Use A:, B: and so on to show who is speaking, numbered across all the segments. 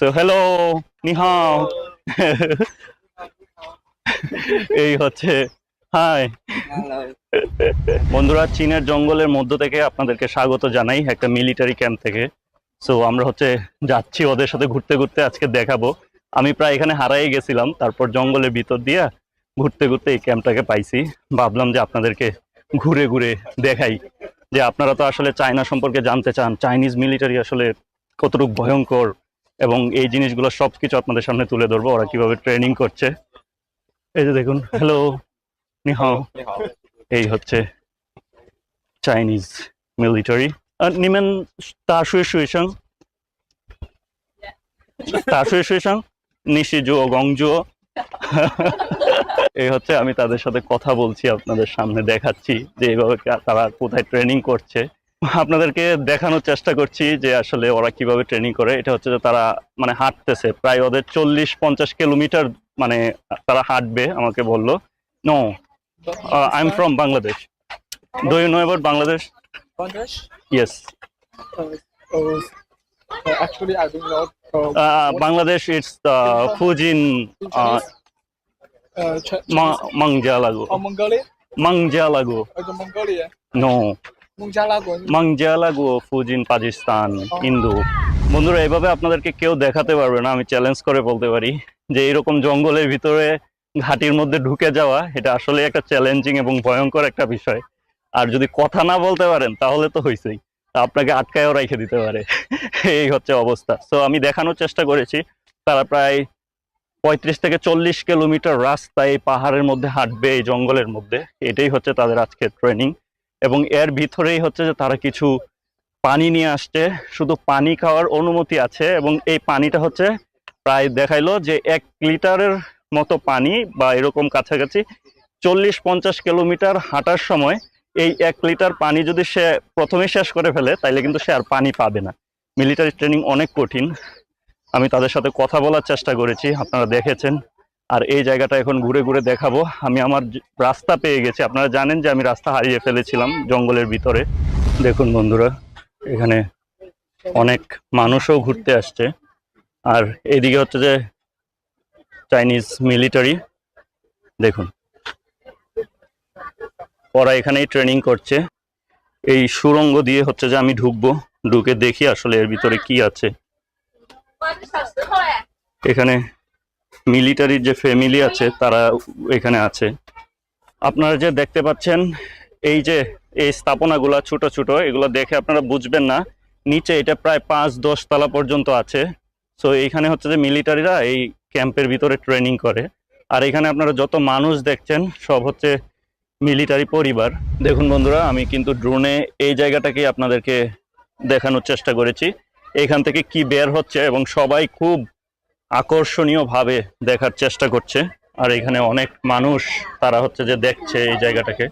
A: তো হ্যালো নিহাও এই হচ্ছে হাই বন্ধুরা চীনের জঙ্গলের মধ্য থেকে আপনাদেরকে স্বাগত জানাই একটা মিলিটারি ক্যাম্প থেকে। সো আমরা হচ্ছে যাচ্ছি ওদের সাথে ঘুরতে ঘুরতে আজকে দেখাবো। আমি প্রায় এখানে হারাই গেছিলাম তারপর জঙ্গলের ভিতর দিয়া ঘুরতে ঘুরতে এই ক্যাম্পটাকে পাইছি। ভাবলাম যে আপনাদেরকে ঘুরে ঘুরে দেখাই যে আপনারা তো আসলে চায়না সম্পর্কে জানতে চান চাইনিজ মিলিটারি আসলে কতটুকু ভয়ঙ্কর এবং এই জিনিসগুলো সবকিছু আপনাদের সামনে তুলে ধরবো, ওরা কীভাবে ট্রেনিং করছে। এই যে দেখুন হ্যালো নিহাও। এই হচ্ছে চাইনিজ মিলিটারি নিমেন তা শুয়ে শুয়েছাং তা শুয়ে শুয়েছাং নিশি জুও গং জুও এই হচ্ছে, আমি তাদের সাথে কথা বলছি, আপনাদের সামনে দেখাচ্ছি যে এইভাবে তারা কোথায় ট্রেনিং করছে। আপনাদেরকে দেখানোর চেষ্টা করছি যে আসলে ওরা কীভাবে ট্রেনিং করে। এটা হচ্ছে যে তারা মানে হাঁটতেছে। প্রায় ওদের চল্লিশ পঞ্চাশ কিলোমিটার মানে তারা হাঁটবে আমাকে বলল। No I am from Bangladesh do you know about
B: Bangladesh
A: yes
B: Uh, uh, uh, actually, I. Uh,
A: Bangladesh it's ফুজিন
B: in Chinese? Uh, Oh, Mongolia?
A: মাংজালাগো
B: Oh, Mongolia.
A: নো ফুজিন পাকিস্তান হিন্দু বন্ধুরা এভাবে আপনাদেরকে কেউ দেখাতে পারবে না আমি চ্যালেঞ্জ করে বলতে পারি। যে এরকম জঙ্গলের ভিতরে ঘাটির মধ্যে ঢুকে যাওয়া এটা আসলে একটা চ্যালেঞ্জিং এবং ভয়ঙ্কর একটা বিষয়। আর যদি কথা না বলতে পারেন তাহলে তো হয়েছেই আপনাকে আটকায়ও রেখে দিতে পারে। এই হচ্ছে অবস্থা। সো আমি দেখানোর চেষ্টা করেছি। তারা প্রায় পঁয়ত্রিশ থেকে চল্লিশ কিলোমিটার রাস্তা এই পাহাড়ের মধ্যে হাঁটবে এই জঙ্গলের মধ্যে। এটাই হচ্ছে তাদের আজকে ট্রেনিং এবং এর ভিতরেই হচ্ছে যে তারা কিছু পানি নিয়ে আসছে, শুধু পানি খাওয়ার অনুমতি আছে এবং এই পানিটা হচ্ছে প্রায় দেখাইলো যে এক লিটারের মতো পানি বা এরকম কাছাকাছি চল্লিশ পঞ্চাশ কিলোমিটার হাঁটার সময় এই এক লিটার পানি যদি সে প্রথমে শেষ করে ফেলে, তাইলে কিন্তু সে আর পানি পাবে না। মিলিটারি ট্রেনিং অনেক কঠিন। আমি তাদের সাথে কথা বলার চেষ্টা করেছি, আপনারা দেখেছেন। আর এই জায়গাটা এখন ঘুরে ঘুরে দেখাবো। আমি আমার রাস্তা পেয়ে গেছি। আপনারা জানেন যে আমি রাস্তা হারিয়ে ফেলেছিলাম জঙ্গলের ভিতরে। দেখুন বন্ধুরা, এখানে অনেক মানুষও ঘুরতে আসছে। আর এদিকে হচ্ছে যে চাইনিজ মিলিটারি, দেখুন। ওরা এখানেই ট্রেনিং করছে। এই সুরঙ্গ দিয়ে হচ্ছে যে আমি ঢুকবো, ঢুকে দেখি আসলে এর ভিতরে কি আছে। এখানে মিলিটারির যে ফ্যামিলি আছে, তারা এখানে আছে। আপনারা যে দেখতে পাচ্ছেন, এই যে এই স্থাপনাগুলা ছোট ছোট, এগুলো দেখে আপনারা বুঝবেন না। নিচে এটা প্রায় পাঁচ দশ তলা পর্যন্ত আছে। সো এইখানে হচ্ছে যে মিলিটারিরা এই ক্যাম্পের ভিতরে ট্রেনিং করে। আর এখানে আপনারা যত মানুষ দেখছেন, সব হচ্ছে মিলিটারি পরিবার। দেখুন বন্ধুরা, আমি কিন্তু ড্রোনে এই জায়গাটাকেই আপনাদেরকে দেখানোর চেষ্টা করেছি। এখান থেকে কি বের হচ্ছে এবং সবাই খুব আকর্ষণীয় ভাবে দেখার চেষ্টা করছে। আর এখানে অনেক মানুষ, তারা হচ্ছে যে দেখছে এই জায়গাটাকে।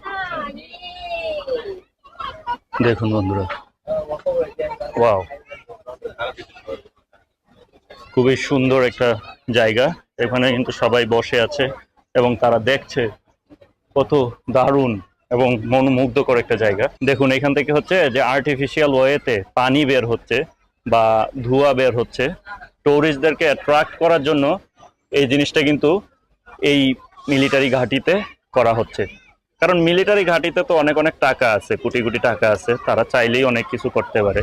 A: দেখুন বন্ধুরা। ওয়াও। খুবই সুন্দর একটা জায়গা। এখানে কিন্তু সবাই বসে আছে এবং তারা দেখছে কত দারুণ এবং মনোমুগ্ধকর একটা জায়গা। দেখুন, এখান থেকে হচ্ছে যে আর্টিফিশিয়াল ওয়েতে পানি বের হচ্ছে বা ধোঁয়া বের হচ্ছে। টুরিস্টদেরকে অ্যাট্রাক্ট করার জন্য এই জিনিসটা কিন্তু এই মিলিটারি ঘাঁটিতে করা হচ্ছে। কারণ মিলিটারি ঘাঁটিতে তো অনেক অনেক টাকা আছে, কোটি কোটি টাকা আছে, তারা চাইলেই অনেক কিছু করতে পারে।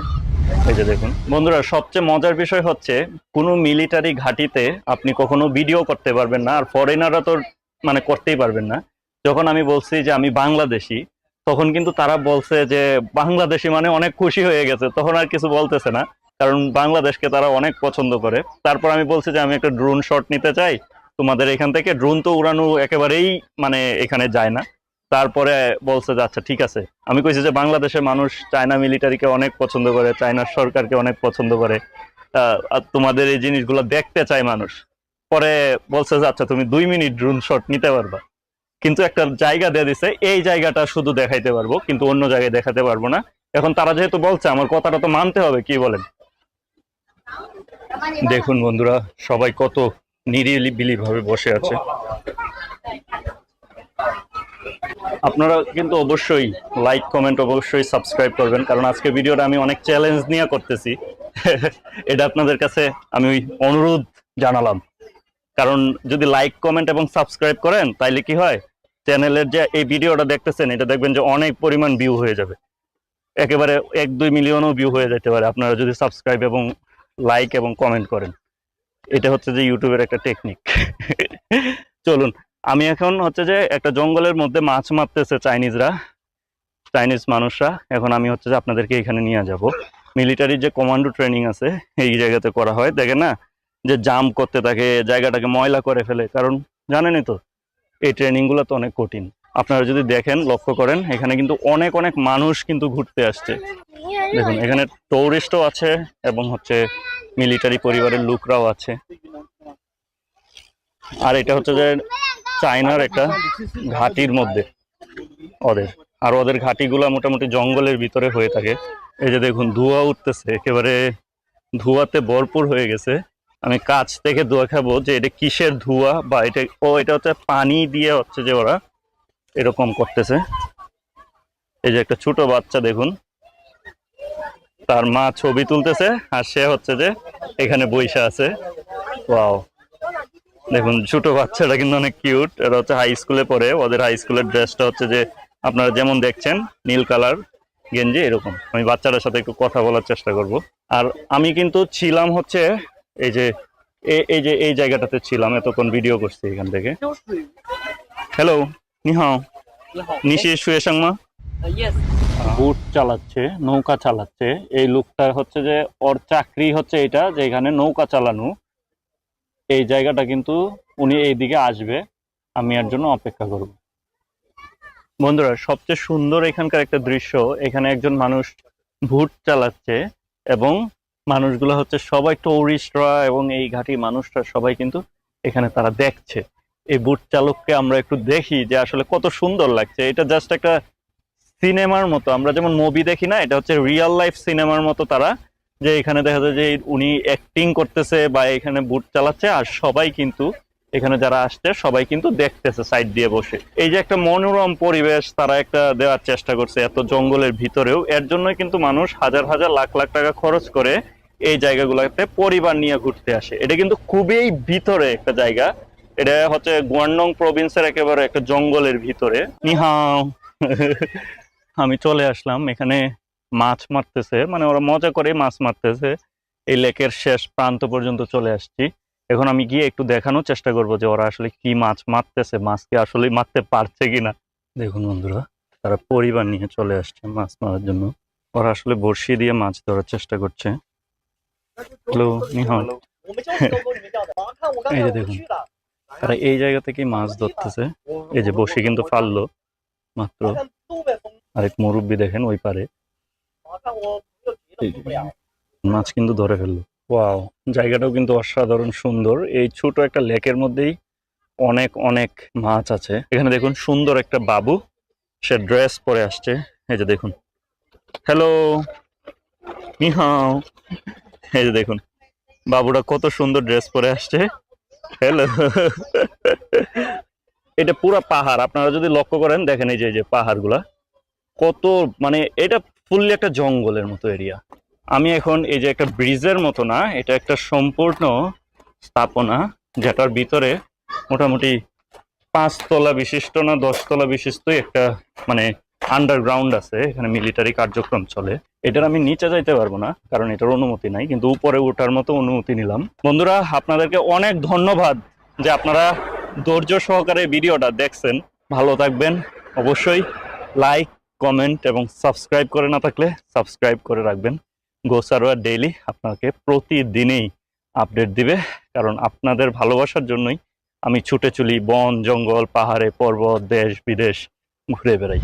A: এই যে দেখুন, বন্ধুরা, সবচেয়ে মজার বিষয় হচ্ছে, কোনো মিলিটারি ঘাঁটিতে আপনি কখনো ভিডিও করতে পারবেন না, আর ফরেনাররা তো মানে করতেই পারবেন না। যখন আমি বলছি যে আমি বাংলাদেশি, তখন কিন্তু তারা বলছে যে বাংলাদেশি মানে অনেক খুশি হয়ে গেছে, তখন আর কিছু বলতেছে না। কারণ বাংলাদেশকে তারা অনেক পছন্দ করে। তারপর আমি বলছি যে আমি একটা ড্রোন শট নিতে চাই। তোমাদের এখান থেকে ড্রোন তো উড়ানো একেবারেই মানে এখানে যায় না। তারপরে বলছে যে আচ্ছা ঠিক আছে। আমি কইছি যে, বাংলাদেশের মানুষ চায়না মিলিটারিকে অনেক পছন্দ করে চায়নার সরকারকে অনেক পছন্দ করে। তোমাদের এই জিনিসগুলো দেখতে চায় মানুষ। পরে বলছে যে আচ্ছা তুমি দুই মিনিট ড্রোন শট নিতে পারবা। কিন্তু একটা জায়গা দিয়ে দিছে, এই জায়গাটা শুধু দেখাইতে পারব, কিন্তু অন্য জায়গায় দেখাতে পারব না। এখন তারা যেহেতু বলছে, আমার কথাটা তো মানতে হবে, কি বলেন? দেখুন বন্ধুরা, সবাই কত নিরিবিলি ভাবে বসে আছে। আপনারা কিন্তু অবশ্যই লাইক কমেন্ট অবশ্যই সাবস্ক্রাইব করবেন, কারণ আজকে ভিডিওটা আমি অনেক চ্যালেঞ্জ নিয়ে করতেছি। এটা আপনাদের কাছে আমি অনুরোধ জানালাম। কারণ যদি লাইক কমেন্ট এবং সাবস্ক্রাইব করেন, তাইলে কি হয়? চ্যানেলের যে এই ভিডিওটা দেখতেছেন, এটা দেখবেন যে অনেক পরিমাণ ভিউ হয়ে যাবে। একেবারে এক দুই মিলিয়নও ভিউ হয়ে যেতে পারে। আপনারা যদি সাবস্ক্রাইব এবং লাইক এবং কমেন্ট করেন। এটা হচ্ছে যে ইউটিউবের একটা টেকনিক চলুন, আমি এখন হচ্ছে যে একটা জঙ্গলের মধ্যে মাছ মারতেছে চাইনিজরা চাইনিজ মানুষরা। এখন আমি হচ্ছে যে আপনাদেরকে এখানে নিয়ে যাব। মিলিটারির যে কমান্ডো ট্রেনিং আছে, এই জায়গাতে করা হয়। দেখেন না, যে জাম্প করতে থাকে, জায়গাটাকে ময়লা করে ফেলে। কারণ জানেনই তো, এই ট্রেনিংগুলো তো অনেক কঠিন। আপনারা যদি দেখেন, লক্ষ্য করেন, এখানে কিন্তু অনেক অনেক মানুষ কিন্তু ঘুরতে আসছে। দেখুন, এখানে টুরিস্টও আছে এবং হচ্ছে মিলিটারি পরিবারের লোকরাও আছে। আর এটা হচ্ছে যে চায়নার একটা ঘাটির মধ্যে ওদের। আর ওদের ঘাটিগুলো মোটামুটি জঙ্গলের ভিতরে হয়ে থাকে। এই যে দেখুন, ধোঁয়া উঠতেছে, একেবারে ধোঁয়াতে ভরপুর হয়ে গেছে। আমি কাছ থেকে ধোঁয়া খাব যে এটা কিসের ধোঁয়া বা এটা, ও, এটা হচ্ছে পানি দিয়ে হচ্ছে যে ওরা এরকম করতেছে। এই যে একটা ছোট বাচ্চা দেখুন। তার মা ছবি তুলতেছে আর সে হচ্ছে যে এখানে বইসা আছে। ওয়াও। দেখুন ছোট বাচ্চাটা কিন্তু অনেক কিউট। এটা হচ্ছে হাই স্কুলে পড়ে। ওদের হাই স্কুলের ড্রেসটা হচ্ছে যে আপনারা যেমন দেখছেন নীল কালার গেঞ্জি এরকম। আমি বাচ্চাটার সাথে একটু কথা বলার চেষ্টা করব। আর আমি কিন্তু ছিলাম হচ্ছে এই যে এ- এই যে এই জায়গাটাতে ছিলাম এতক্ষণ ভিডিও করছি এখান থেকে।
B: 就是
A: হ্যালো নিহাও
B: 你好，
A: নিশি শুয়ে সাংমা
B: 呃，yes，
A: বুট চালাচ্ছে নৌকা চালাচ্ছে এই লোকটা হচ্ছে যে ওর চাকরি হচ্ছে এটা যে এখানে নৌকা চালানো এই জায়গাটা কিন্তু উনি এইদিকে আসবে আমি এর জন্য অপেক্ষা করব বন্ধুরা সবচেয়ে সুন্দর এখানকার একটা দৃশ্য এখানে একজন মানুষ ভুট চালাচ্ছে এবং মানুষগুলো হচ্ছে সবাই টুরিস্টরা এবং এই ঘাটি মানুষরা সবাই কিন্তু এখানে তারা দেখছে এই বুট চালককে আমরা একটু দেখি যে আসলে কত সুন্দর লাগছে। এটা জাস্ট একটা সিনেমার মতো। আমরা যেমন মুভি দেখি না, এটা হচ্ছে রিয়েল লাইফ সিনেমার মতো তারা। যে এখানে দেখা যায় যে উনি অ্যাক্টিং করতেছে বা এখানে বুট চালাচ্ছে আর সবাই কিন্তু এখানে যারা আসছে, সবাই কিন্তু দেখতেছে সাইড দিয়ে বসে। এই যে একটা মনোরম পরিবেশ তারা একটা দেওয়ার চেষ্টা করছে এত জঙ্গলের ভিতরেও। এর জন্যই কিন্তু মানুষ হাজার হাজার লাখ লাখ টাকা খরচ করে এই জায়গাগুলোতে পরিবার নিয়ে ঘুরতে আসে। এটা কিন্তু খুবই ভিতরে একটা জায়গা। এটা হচ্ছে গুয়ান্ডং প্রভিন্সের একেবারে একটা জঙ্গলের ভিতরে। নিহাও। আমি চলে আসলাম, এখানে মাছ মারতেছে। মানে ওরা মজা করে মাছ মারতেছে। এই লেকের শেষ প্রান্ত পর্যন্ত চলে আসছি। এখন আমি গিয়ে একটু দেখানোর চেষ্টা করব যে ওরা আসলে কি মাছ মারতেছে মাছকে আসলে মারতে পারছে কিনা। দেখুন বন্ধুরা, তারা পরিবার নিয়ে চলে আসছে মাছ মারার জন্য। ওরা আসলে বর্ষি দিয়ে মাছ ধরার চেষ্টা করছে। হ্যালো নিহ
B: এই যে দেখুন।
A: তারা এই জায়গা থেকে মাছ ধরতেছে। এই যে বসে কিন্তু ফাললো, মাত্র আরেক মুরব্বী দেখেন ওই পারে। মাছ কিন্তু ধরে ফেলল। ওয়াও, জায়গাটাও কিন্তু অসাধারণ সুন্দর। এই ছোট একটা লেকের মধ্যেই অনেক অনেক মাছ আছে। এখানে দেখুন সুন্দর একটা বাবু, সে ড্রেস পরে আসছে। এই যে দেখুন। হ্যালো, নিহাও। এই যে দেখুন, বাবুটা কত সুন্দর ড্রেস পরে আসছে। হ্যালো এটা পুরো পাহাড়, আপনারা যদি লক্ষ্য করেন, দেখেন এই যে যে পাহাড়গুলা। কত মানে এটা ফুললি একটা জঙ্গলের মতো এরিয়া আমি এখন এই যে একটা ব্রিজের মতো না, এটা একটা সম্পূর্ণ স্থাপনা, যেটার ভিতরে মোটামুটি পাঁচতলা বিশিষ্ট না দশতলা বিশিষ্ট একটা মানে আন্ডারগ্রাউন্ড আছে, এখানে মিলিটারি কার্যক্রম চলে। এটার আমি নিচে যাইতে পারব না, কারণ এটার অনুমতি নাই, কিন্তু উপরে ওঠার মতো অনুমতি নিলাম। বন্ধুরা, আপনাদেরকে অনেক ধন্যবাদ যে আপনারা ধৈর্য সহকারে ভিডিওটা দেখছেন। ভালো থাকবেন। অবশ্যই লাইক কমেন্ট এবং সাবস্ক্রাইব করে না থাকলে সাবস্ক্রাইব করে রাখবেন। গোসারোয়ার ডেইলি আপনাকে প্রতিদিনেই আপডেট দিবে, কারণ আপনাদের ভালোবাসার জন্যই আমি ছুটে চলি বন, জঙ্গল, পাহাড়ে, পর্বত, দেশ, বিদেশ, ঘুরে বেড়াই।